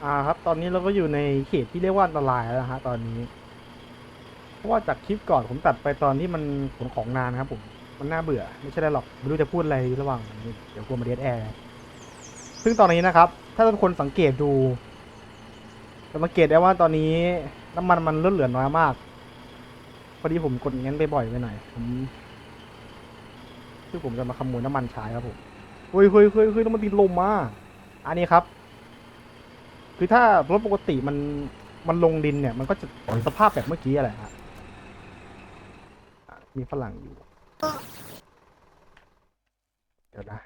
อ่าครับ ตอนนี้เราก็อยู่ในเขตที่เรียกว่าอันตรายแล้วนะฮะตอนนี้ เพราะว่าจากคลิปก่อนผมตัดไปตอนที่มันขนของนานครับผม มันน่าเบื่อ ไม่ใช่ได้หรอก ไม่รู้จะพูดอะไรระหว่างนี้เดี๋ยวกลัวมาเดทแอร์ ซึ่งตอนนี้นะครับ ถ้าทุกคนสังเกตดูจะสังเกตได้ว่าตอนนี้น้ำมันมันลดเหลือน้อยมาก พอดีผมกดงั้นไปบ่อยไปหน่อย ผมคือผมจะมาขโมยน้ำมันใช้ครับผมเฮ้ยเฮ้ยเฮ้ยเฮ้ยน้ำมันติดลมมาอันนี้ครับ คือถ้ารถปกติมันมันลงดินเนี่ย มันก็จะสภาพแบบเมื่อกี้อะไรฮะมีฝรั่งอยู่ เดี๋ยวนะ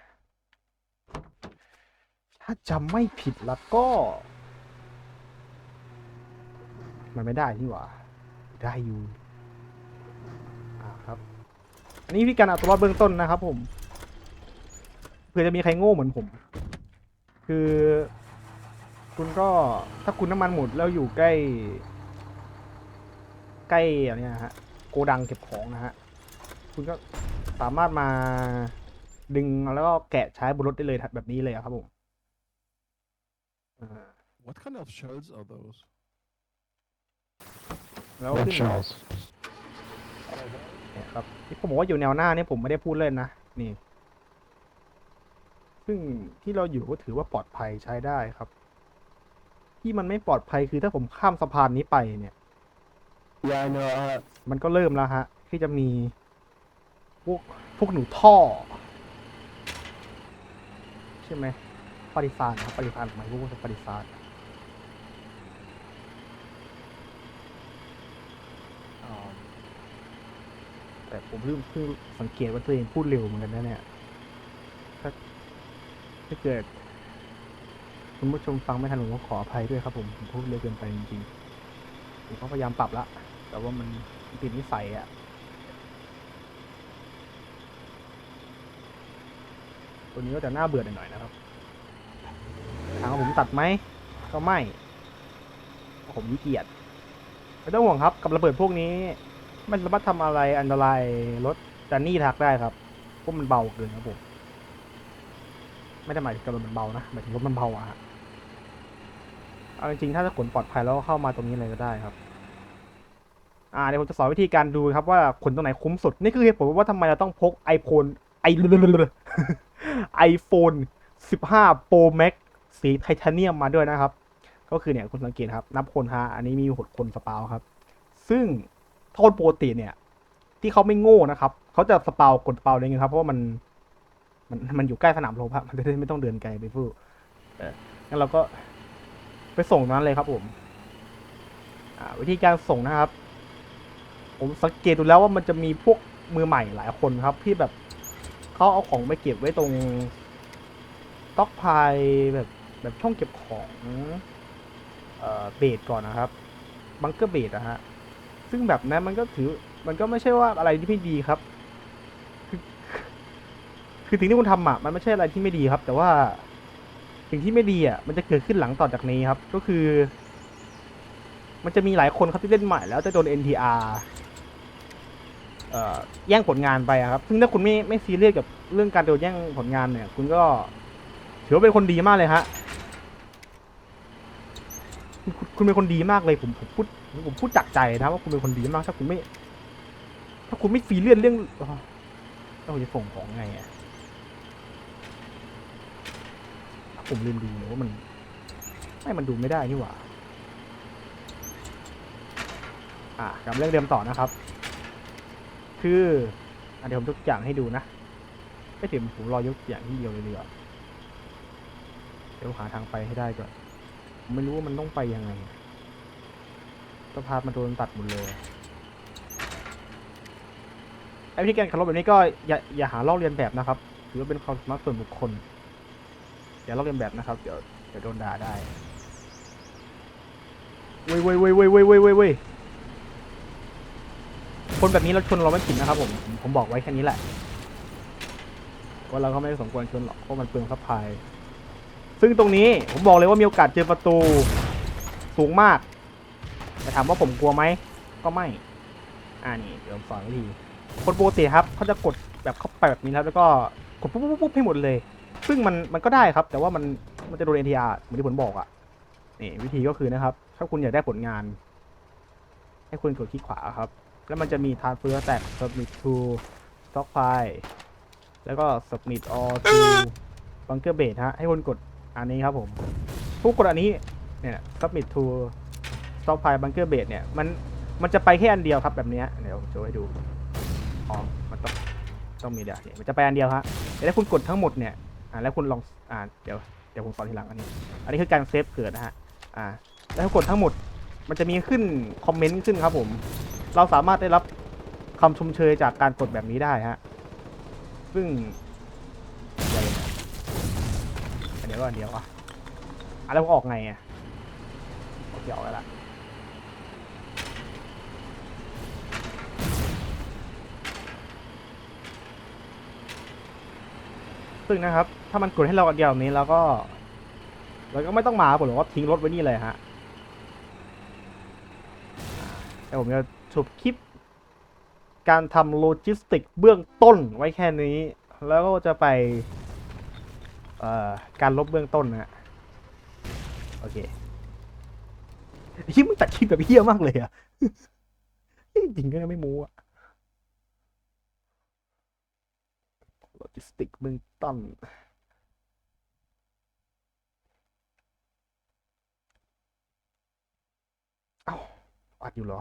ถ้าจำไม่ผิดแล้วก็ มันไม่ได้นี่หว่า ได้อยู่อ่าครับ อันนี้วิธีการเอาตัวรอดเบื้องต้นนะครับผมเผื่อจะมีใครโง่เหมือนผม คือ คุณก็ถ้าคุณน้ำมันหมดแล้วอยู่ใกล้ ใกล้อะไรเนี้ยฮะโกดังเก็บของนะฮะคุณก็สามารถมาดึงแล้วก็แกะใช้บนรถได้เลยแบบนี้เลยอะครับผมอ่า What kind of shells are those? แล้ว What ขึ้น shells? เนี่ยครับที่ผมบอกว่าอยู่แนวหน้าเนี่ยผมไม่ได้พูดเล่นนะนี่ ซึ่งที่เราอยู่ก็ถือว่าปลอดภัยใช้ได้ครับ ที่มันไม่ปลอดภัยคือถ้าผมข้ามสะพานนี้ไปเนี่ย Yeah, I know. Uh, มันก็เริ่มแล้วฮะ ที่จะมีพวกพวกหนูท่อ ใช่ไหมปฏิสารนะครับปฏิสารหมายถึงพวกปฏิสารอ๋อแต่ผมเพิ่งเพิ่งสังเกตว่าตัวเองพูดเร็วเหมือนกันนะเนี่ยถ้าถ้าเกิด คุณผู้ชมฟังไม่ทันผมก็ขออภัยด้วยครับผมผมพูดเร็วเกินไปจริงๆผมก็พยายามปรับละ แต่ว่ามันติดนิสัยอะตัวนี้ก็จะน่าเบื่อหน่อยๆนะครับถามว่าผมตัดไหมก็ไม่ ผมขี้เกียจไม่ต้องห่วงครับกับระเบิดพวกนี้มันสามารถทำอะไรอันตรายรถจันนี่ทักได้ครับเพราะมันเบาเกินครับผม ไม่ได้หมายถึงกระบะมันเบานะหมายถึงรถมันเบาอะฮะ เอาจริงๆถ้าจะขนปลอดภัยแล้วก็เข้ามาตรงนี้เลยก็ได้ครับ อ่าเดี๋ยวผมจะสอนวิธีการดูครับว่าขนตรงไหนคุ้มสุด นี่คือเหตุผลว่าทำไมเราต้องพก iPhone ไอ iPhone 15 Pro Max สีไทเทเนียมมาด้วยนะครับ ก็คือเนี่ยคุณสังเกตครับ นับคนฮะอันนี้มีหดคนสปาวครับ ซึ่งโทษปกติเนี่ย ที่เขาไม่โง่นะครับ เขาจะสปาวกดสปาวเลยไงครับ เพราะว่ามัน มันมันอยู่ใกล้สนามรบครับมันจะได้ไม่ต้องเดินไกลไปฟู่เอองั้นเราก็ ไปส่งนั้นเลยครับผมวิธีการส่งนะครับ ผมสังเกตดูแล้วว่ามันจะมีพวกมือใหม่หลายคนครับ ที่แบบเขาเอาของไปเก็บไว้ตรงต็อกพายแบบแบบช่องเก็บของเอ่อเบสก่อนนะครับบังเกอร์เบสอะฮะซึ่งแบบนั้นมันก็ถือมันก็ไม่ใช่ว่าอะไรที่ไม่ดีครับ คือคือสิ่งที่คุณทำอะมันไม่ใช่อะไรที่ไม่ดีครับ แต่ว่า สิ่งที่ไม่ดีอะมันจะเกิดขึ้นหลังต่อจากนี้ครับ ก็คือ มันจะมีหลายคนครับที่เล่นใหม่แล้วจะโดน NTR เอ่อแย่งผลงานไปอะครับ ซึ่งถ้าคุณไม่ไม่ซีเรียสกับเรื่องการโดนแย่งผลงานเนี่ย คุณก็ถือว่าเป็นคนดีมากเลยฮะคุณคุณคุณเป็นคนดีมากเลยผมผมพูดผมพูดจากใจนะว่าคุณเป็นคนดีมากถ้าคุณไม่ ถ้าคุณไม่ซีเรียสเรื่องอ๋อแล้วผมจะส่งของไงอะ ผมลืมดูเลยว่ามัน ไม่มันดูไม่ได้นี่หว่า อะกลับเรื่องเดิมต่อนะครับ คืออะเดี๋ยวผมยกอย่างให้ดูนะ ไม่ถึงผมรอยกอย่างที่เดียวเลยดีกว่าเดี๋ยวหาทางไปให้ได้ก่อนผมไม่รู้ว่ามันต้องไปยังไงสะพานมันโดนตัดหมดเลยไอ้วิธีการขับรถแบบนี้ก็อย่าอย่าหาลอกเลียนแบบนะครับ ถือว่าเป็นความสามารถส่วนบุคคล อย่าลอกเลียนแบบนะครับ เดี๋ยวเดี๋ยวโดนด่าได้เว้ยเว้ยเว้ยเว้ยเว้ยเว้ยเว้ยเว้ยคนแบบนี้เราชนเราไม่ผิดนะครับผมผมผมบอกไว้แค่นี้แหละว่าเราก็ไม่สมควรชนหรอกเพราะมันเปลืองซัพพลายซึ่งตรงนี้ผมบอกเลยว่ามีโอกาสเจอประตูสูงมากแต่ถามว่าผมกลัวไหมก็ไม่ อ่านี่เดี๋ยวผมสอนวิธีคนปกติครับเขาจะกดแบบเข้าไปแบบนี้ครับแล้วก็กดปุ๊บปุ๊บปุ๊บปุ๊บให้หมดเลย ซึ่งมันมันก็ได้ครับ แต่ว่ามันมันจะโดน NTR เหมือนที่ผมบอกอะนี่วิธีก็คือนะครับ ถ้าคุณอยากได้ผลงาน ให้คุณกดคลิกขวาครับ แล้วมันจะมี transfer stack submit to stock file แล้วก็ submit all to bunker base ฮะ ให้คุณกดอันนี้ครับผม ผู้กดอันนี้เนี่ย submit to stock file bunker base เนี่ย มันมันจะไปแค่อันเดียวครับแบบนี้เดี๋ยวผมโชว์ให้ดูอ๋อมันต้องต้องมีเดี๋ยวมันจะไปอันเดียวฮะแต่ถ้าคุณกดทั้งหมดเนี่ย อ่าแล้วคุณลองอ่าเดี๋ยวเดี๋ยวผมสอนทีหลังอันนี้ อันนี้คือการเซฟเกิดนะฮะอ่าแล้วกดทั้งหมดมันจะมีขึ้นคอมเมนต์ขึ้นครับผม เราสามารถได้รับคำชมเชยจากการกดแบบนี้ได้ฮะซึ่งเดี๋ยวอันเดียวอันเดียวอะอะแล้วออกไงอะโอเคออกแล้วล่ะ ซึ่งนะครับ ถ้ามันกดให้เราอันเดียวแบบนี้แล้วก็เราก็ไม่ต้องมาผมก็ทิ้งรถไว้นี่เลยฮะแต่ผมจะจบคลิป การทำโลจิสติกเบื้องต้นไว้แค่นี้ แล้วก็จะไปการลบเบื้องต้นนะฮะโอเคเฮียมึงตัดคลิปแบบเฮี้ยมากเลยอะจริงๆก็ยังไม่มูอะโลจิ สติกเบื้องต้นเอ้าอัดอยู่เหรอ